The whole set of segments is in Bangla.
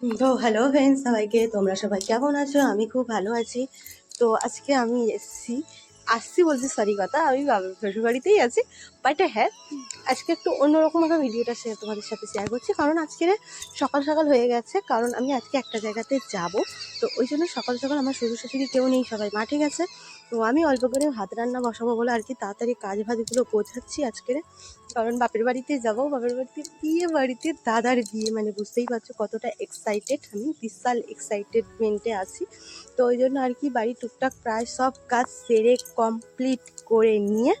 তো হ্যালো ফ্রেন্ডস সবাইকে, তোমরা সবাই কেমন আছো? আমি খুব ভালো আছি। তো আজকে আমি এসেছি আসছি বলছি সরি কথা, আমি বাবার শ্বশুর বাড়িতেই আছি বাট হ্যাঁ আজকে একটু অন্যরকম একটা ভিডিওটা শেয়ার তোমাদের সাথে শেয়ার করছি, কারণ আজকে সকাল সকাল হয়ে গেছে, কারণ আমি আজকে একটা জায়গাতে যাব, তো ওই জন্য সকাল সকাল আমার শ্বশুর শাশুড়ি কেউ নেই, সবাই মাঠে গেছে, তো আমি অল্প করে ভাত রান্না বসাবো বলে আর কি তাড়াতাড়ি কাজ ভাজগুলো গোছাচ্ছি আজকের, কারণ বাপের বাড়িতে যাব, বাপের বাড়িতে বিয়ে, বাড়িতে দাদার বিয়ে মানে বুঝতেই পারছ কতটা এক্সাইটেড আমি বিশাল এক্সাইটেডমেন্টে আছি তো ওই জন্য আর কি বাড়ির টুকটাক প্রায় সব কাজ সেরে কমপ্লিট করে নিয়ে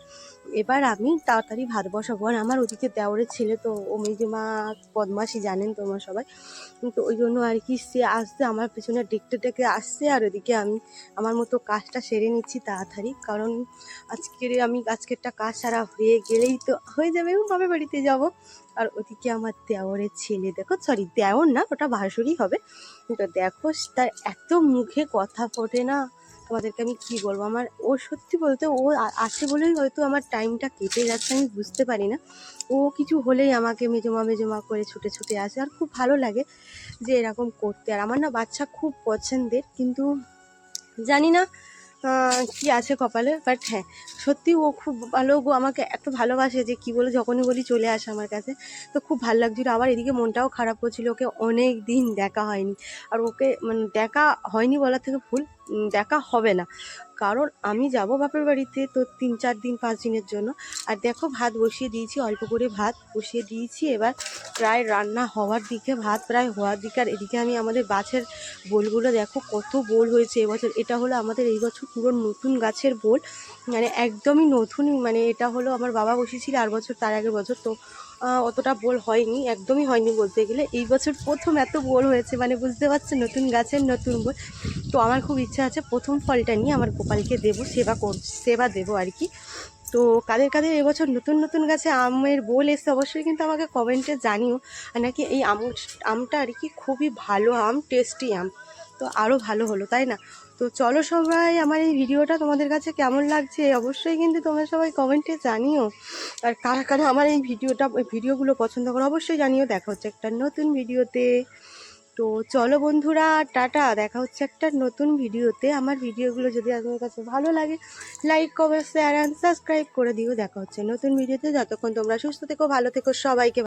এবার আমি তাড়াতাড়ি ভাত বসাবো। আর আমার ওদিকে দেওরের ছেলে তো, ও মেজমা জানেন তোমার সবাই। তো ওই জন্য আর কি সে আসতে আমার পেছনে ডেকতে ডেকে আসছে। আর ওদিকে আমি আমার মতো কাজটা সেরে নিচ্ছি তাড়াতাড়ি। কারণ আজকের আমি, আজকেরটা কাজ সারা হয়ে গেলেই তো হয়ে যাবে এবং বাড়িতে যাব? আর ওদিকে আমার দেওরের ছেলে, দেখো সরি দেওর না, ওটা ভাসুরই হবে। তো দেখো, তার এত মুখে কথা ফোটে না। তোমাদেরকে আমি কি বলব? আমার ও সত্যি বলতে ও আছে বলেই হয়তো আমার টাইমটা কেটে যাচ্ছে, আমি বুঝতে পারি না। ও কিছু হলেই আমাকে মেজমা মেজমা করে ছুটে ছুটে আসে। আর খুব ভালো লাগে যে এরকম করতে। আর আমার না বাচ্চা খুব পছন্দের, কিন্তু জানি না কি আছে কপালে? বাট হ্যাঁ সত্যি ও খুব ভালো গো আমাকে এত ভালোবাসে যে কি বলে যখনই বলি চলে আসে আমার কাছে। তো খুব ভালো লাগছিল। আবার এদিকে মনটাও খারাপ করছিল। ওকে অনেক দিন দেখা হয়নি। আর ওকে মানে দেখা হয়নি বলার থেকে ভুল দেখা হবে না। কারণ আমি যাব বাপের বাড়িতে তো তিন, চার দিন, পাঁচ দিনের জন্য। আর দেখো, ভাত বসিয়ে দিয়েছি, অল্প করে ভাত বসিয়ে দিয়েছি। এবার প্রায় রান্না হওয়ার দিকে, ভাত প্রায় হওয়ার দিকে। আর এদিকে আমি আমাদের গাছের বোলগুলো দেখো, কত বোল হয়েছে এবছর। এটা হলো আমাদের এই বছর পুরো নতুন গাছের বোল। মানে একদমই নতুন মানে এটা হলো আমার বাবা বসেছিল আর বছর তার আগের বছর। তো অতটা বোল হয়নি, একদমই হয়নি বলতে গেলে। এই বছর প্রথম এত বোল হয়েছে মানে বুঝতে পারছে নতুন গাছের নতুন বোল তো আমার খুব ইচ্ছা আছে প্রথম ফলটা নিয়ে আমার গোপালকে দেবো, সেবা কর, সেবা দেবো আর কি। তো কাদের কাদের এবছর নতুন নতুন গাছে আমের বোল এসে অবশ্যই কিন্তু আমাকে কমেন্টে জানিও। নাকি এই আম আমটা আর কি খুবই ভালো আম, টেস্টি আম। তো আরও ভালো হলো, তাই না? তো চলো সবাই আমার এই ভিডিওটা তোমাদের কাছে কেমন লাগছে অবশ্যই কিন্তু তোমরা সবাই কমেন্টে জানিও। আর কারা কারা আমার এই ভিডিওটা ভিডিওগুলো পছন্দ করো অবশ্যই জানিও। দেখা হচ্ছে একটা নতুন ভিডিওতে। তো চলো বন্ধুরা, টাটা। দেখা হচ্ছে একটা নতুন ভিডিওতে। আমার ভিডিওগুলো যদি আপনাদের কাছে ভালো লাগে like comment share and subscribe করে দিও। দেখা হচ্ছে নতুন ভিডিওতে। যতক্ষণ তোমরা সুস্থ থেকো, ভালো থেকো, সবাইকে